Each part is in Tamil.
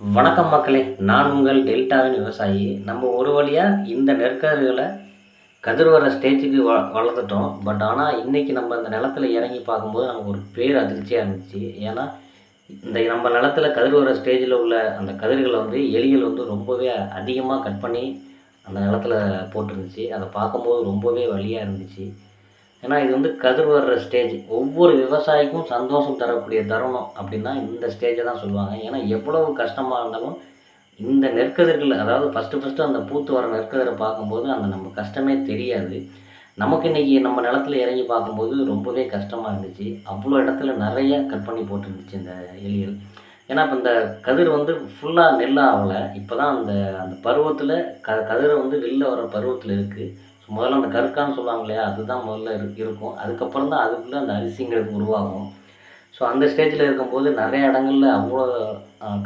வணக்கம் மக்களே நான் உங்கள் டெல்டாவின் விவசாயி. நம்ம ஒரு வழியாக இந்த நெற்கதிர்களை கதிர் வர ஸ்டேஜுக்கு வ வளர்த்துட்டோம். பட் ஆனால் இன்றைக்கி நம்ம அந்த நிலத்துல இறங்கி பார்க்கும்போது நமக்கு ஒரு பேர் அதிர்ச்சியாக இருந்துச்சு. ஏன்னா இந்த நம்ம நிலத்துல கதிர் வர ஸ்டேஜில் உள்ள அந்த கதிர்களை வந்து எலிகள் வந்து ரொம்பவே அதிகமாக கட் பண்ணி அந்த நிலத்துல போட்டிருந்துச்சு. அதை பார்க்கும்போது ரொம்பவே வலியாக இருந்துச்சு. ஏன்னா இது வந்து கதிர் வர்ற ஸ்டேஜ் ஒவ்வொரு விவசாயிக்கும் சந்தோஷம் தரக்கூடிய தருணம் அப்படின்னா இந்த ஸ்டேஜை தான் சொல்லுவாங்க. ஏன்னா எவ்வளவு கஷ்டமாக இருந்தாலும் இந்த நெற்கதிர்கள் அதாவது ஃபஸ்ட்டு ஃபஸ்ட்டு அந்த பூத்து வர நெற்கதிரை பார்க்கும்போது அந்த நம்ம கஷ்டமே தெரியாது. நமக்கு இன்றைக்கி நம்ம நிலத்துல இறங்கி பார்க்கும்போது ரொம்பவே கஷ்டமாக இருந்துச்சு. அவ்வளோ இடத்துல நிறைய கட் பண்ணி போட்டுருந்துச்சு இந்த எலிகள். ஏன்னா இப்போ இந்த கதிர் வந்து ஃபுல்லாக நெல்லாக ஆகலை இப்போ தான் அந்த அந்த பருவத்தில் க கதிரை வந்து வெளில வர பருவத்தில் இருக்குது முதல்ல அந்த கற்கான்னு சொல்லுவாங்க இல்லையா அதுதான் முதல்ல இரு இருக்கும். அதுக்கப்புறம் தான் அதுக்குள்ளே அந்த அரிசிங்கிறது உருவாகும். ஸோ அந்த ஸ்டேஜில் இருக்கும்போது நிறைய இடங்களில் அவ்வளோ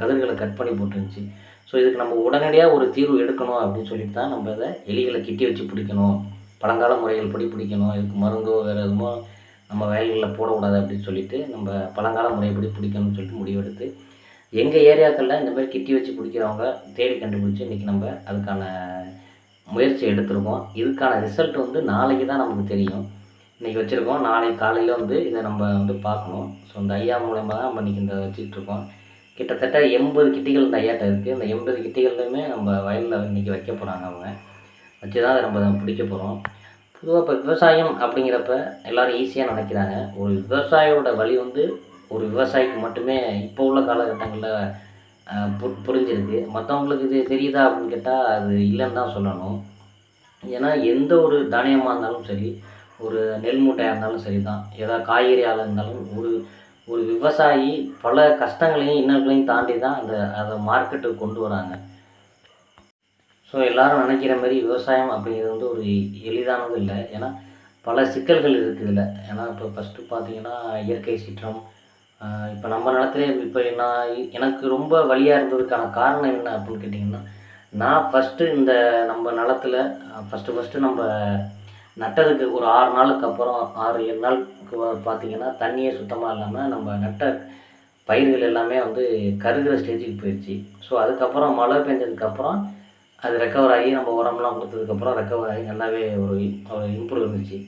கதிர்களை கட் பண்ணி போட்டுருந்துச்சு. ஸோ இதுக்கு நம்ம உடனடியாக ஒரு தீர்வு எடுக்கணும் அப்படின்னு சொல்லிட்டு தான் நம்ம இதை எலிகளை கிட்டி வச்சு பிடிக்கணும். பழங்கால முறைகள் படி பிடிக்கணும். இதுக்கு மருந்தோ வேறு எதுவும் நம்ம வயல்களில் போடக்கூடாது அப்படின்னு சொல்லிட்டு நம்ம பழங்கால முறைப்படி பிடிக்கணும்னு சொல்லிட்டு முடிவெடுத்து எங்கள் ஏரியாக்களில் இந்த மாதிரி கிட்டி வச்சு பிடிக்கிறவங்க தேடி கண்டுபிடிச்சி இன்றைக்கி நம்ம அதுக்கான முயற்சி எடுத்திருக்கோம். இதுக்கான ரிசல்ட் வந்து நாளைக்கு தான் நமக்கு தெரியும். இன்றைக்கி வச்சுருக்கோம். நாளைக்கு காலையில் வந்து இதை நம்ம வந்து பார்க்கணும். ஸோ இந்த ஐயா மூலயமா தான் நம்ம இன்றைக்கி இந்த வச்சுட்ருக்கோம் கிட்டத்தட்ட எண்பது கிட்டிகள் இந்த ஐயாட்ட இருக்குது இந்த எண்பது கிட்டிகள்லையுமே நம்ம வயலில் இன்றைக்கி வைக்க போகிறாங்க அவங்க. வச்சு தான் அதை நம்ம பிடிக்க போகிறோம் பொதுவாக இப்போ விவசாயம் அப்படிங்கிறப்ப எல்லோரும் ஈஸியாக நினைக்கிறாங்க. ஒரு விவசாயியோட வழி வந்து ஒரு விவசாயிக்கு மட்டுமே இப்போ உள்ள காலகட்டங்களில் பு- புரிஞ்சிருக்கு. மற்றவங்களுக்கு இது தெரியுதா அப்படின்னு கேட்டால் அது இல்லைன்னு தான் சொல்லணும். ஏன்னா எந்த ஒரு தானியமாக இருந்தாலும் சரி ஒரு நெல் மூட்டையாக இருந்தாலும் சரி தான் ஏதாவது காய்கறியாக இருந்தாலும் ஒரு ஒரு விவசாயி பல கஷ்டங்களையும் இன்னல்களையும் தாண்டி தான் அந்த அதை மார்க்கெட்டுக்கு கொண்டு வராங்க. ஸோ எல்லோரும் நினைக்கிற மாதிரி விவசாயம் அப்படிங்கிறது வந்து ஒரு எளிதானது இல்லை. ஏன்னா பல சிக்கல்கள் இருக்குது இதில் ஏன்னா இப்போ ஃபஸ்ட்டு பார்த்தீங்கன்னா இயற்கை சீற்றம் இப்போ நம்ம நிலத்துல இப்போ நான் எனக்கு ரொம்ப வலியாக இருந்ததுக்கான காரணம் என்ன அப்படின்னு கேட்டிங்கன்னா நான் ஃபஸ்ட்டு இந்த நம்ம நிலத்துல ஃபஸ்ட்டு ஃபஸ்ட்டு நம்ம நட்டதுக்கு ஒரு ஆறு நாளுக்கு அப்புறம் ஆறு ஏழு நாளுக்கு பார்த்தீங்கன்னா தண்ணியே சுத்தமாக இல்லாமல் நம்ம நட்ட பயிர்கள் எல்லாமே வந்து கருகிற ஸ்டேஜுக்கு போயிடுச்சு ஸோ அதுக்கப்புறம் மழை பெஞ்சதுக்கப்புறம் அது ரெக்கவர் ஆகி நம்ம உரம்லாம் கொடுத்ததுக்கப்புறம் ரெக்கவர் ஆகி நல்லாவே ஒரு ஒரு இம்ப்ரூவ் இருந்துச்சு.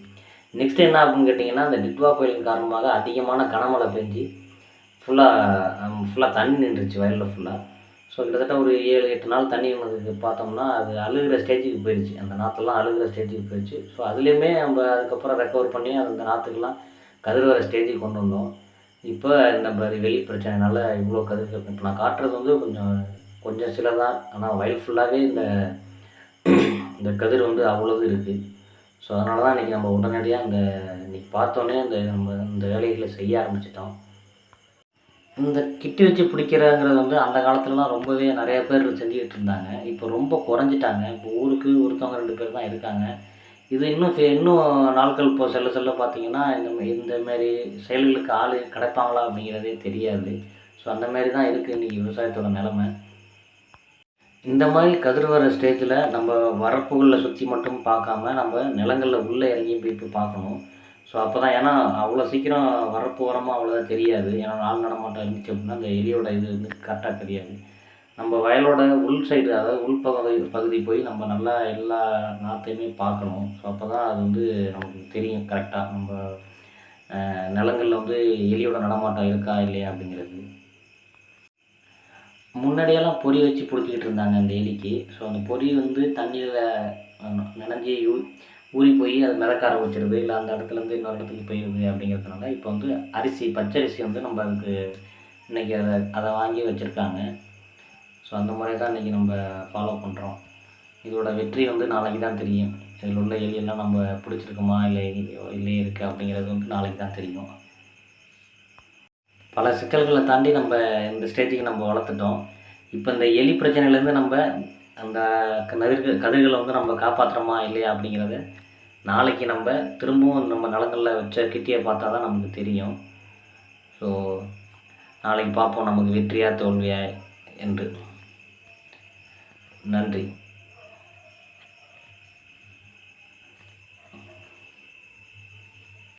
நெக்ஸ்ட் என்ன அப்படின்னு கேட்டிங்கன்னா இந்த டிட்வா புயலின் காரணமாக அதிகமான கனமழை பெஞ்சு ஃபுல்லாக ஃபுல்லாக தண்ணி நின்றுச்சு வயலில் ஃபுல்லாக ஸோ கிட்டத்தட்ட ஒரு ஏழு எட்டு நாள் தண்ணி வந்ததுக்கு பார்த்தோம்னா அது அழுகிற ஸ்டேஜுக்கு போயிடுச்சு அந்த நாற்றெல்லாம் அழுகிற ஸ்டேஜுக்கு போயிடுச்சு ஸோ அதுலேயுமே நம்ம அதுக்கப்புறம் ரெக்கவர் பண்ணி அந்த நாற்றுக்கெல்லாம் கதிர் வர ஸ்டேஜுக்கு கொண்டு வந்தோம். இப்போ நம்ம வெளி பிரச்சனைனால இவ்வளோ கதிர்கள் இப்போ நான் காட்டுறது வந்து கொஞ்சம் கொஞ்சம் சில தான் ஆனால் வயல் ஃபுல்லாகவே இந்த இந்த கதிர் வந்து அவ்வளோது இருக்குது ஸோ அதனால தான் இன்றைக்கி நம்ம உடனடியாக இந்த இன்றைக்கி பார்த்தோன்னே இந்த நம்ம இந்த வேலைகளை செய்ய ஆரம்பிச்சிட்டோம். இந்த கிட்டி வச்சு பிடிக்கிறங்கிறது வந்து அந்த காலத்துலலாம் ரொம்பவே நிறைய பேர் செஞ்சுக்கிட்டு இருந்தாங்க. இப்போ ரொம்ப குறைஞ்சிட்டாங்க. இப்போ ஊருக்கு ஒருத்தவங்க ரெண்டு பேர் தான் இருக்காங்க. இது இன்னும் இன்னும் நாட்கள் இப்போ செல்ல செல்ல பார்த்தீங்கன்னா இந்த இந்த மாதிரி செயல்களுக்கு ஆள் கிடைப்பாங்களா அப்படிங்கிறதே தெரியாது. ஸோ அந்த மாதிரி தான் இருக்குது இன்றைக்கி விவசாயத்தோட நிலமை. இந்த மாதிரி கதிர் வர ஸ்டேஜில் நம்ம வரப்புகளில் சுற்றி மட்டும் பார்க்காம நம்ம நிலங்களில் உள்ளே இறங்கி போய் பார்க்கணும். ஸோ அப்போ தான் ஏன்னா அவ்வளோ சீக்கிரம் வரப்பு அவ்வளோதான் தெரியாது. ஏன்னா நாள் நடமாட்டம் இருந்துச்சு அப்படின்னா அந்த எலியோட இது வந்து கரெக்டாக தெரியாது. நம்ம வயலோட உள் சைடு அதாவது உள் பகுதி பகுதி போய் நம்ம நல்லா எல்லா நாற்றையுமே பார்க்கணும். ஸோ அப்போ தான் அது வந்து நமக்கு தெரியும் கரெக்டாக நம்ம நிலங்களில் வந்து எலியோட நடமாட்டம் இருக்கா இல்லையா அப்படிங்கிறது. முன்னாடியெல்லாம் பொறி வச்சு பிடிச்சிக்கிட்டு இருந்தாங்க அந்த எலிக்கு. ஸோ அந்த பொறி வந்து தண்ணியில் நனைஞ்சி யூ ஊறி போய் அது மிதக்க ஆரம்பிச்சிருது இல்லை அந்த இடத்துல இருந்து இன்னொரு இடத்துக்கு போயிடுது அப்படிங்கிறதுனால இப்போ வந்து அரிசி பச்சரிசி வந்து நம்ம அதுக்கு இன்றைக்கி அதை அதை வாங்கி வச்சுருக்காங்க. ஸோ அந்த முறை தான் இன்றைக்கி நம்ம ஃபாலோ பண்ணுறோம் இதோட வெற்றி வந்து நாளைக்கு தான் தெரியும். இதில் உள்ள எலியெல்லாம் நம்ம பிடிச்சிருக்குமா இல்லை இல்லையே இருக்குது அப்படிங்கிறது வந்து நாளைக்கு தான் தெரியும். பல சிக்கல்களை தாண்டி நம்ம இந்த ஸ்டேஜுக்கு நம்ம வளர்த்துட்டோம். இப்போ இந்த எலி பிரச்சனையிலேருந்து நம்ம அந்த கதிர்கள் கதிர்களை வந்து நம்ம காப்பாற்றுறோமா இல்லையா அப்படிங்கிறத நாளைக்கு நம்ம திரும்பவும் நம்ம நிலங்களில் வச்ச கிட்டியை பார்த்தா தான் நமக்கு தெரியும். ஸோ நாளைக்கு பார்ப்போம் நமக்கு வெற்றியா தோல்வியா என்று. நன்றி.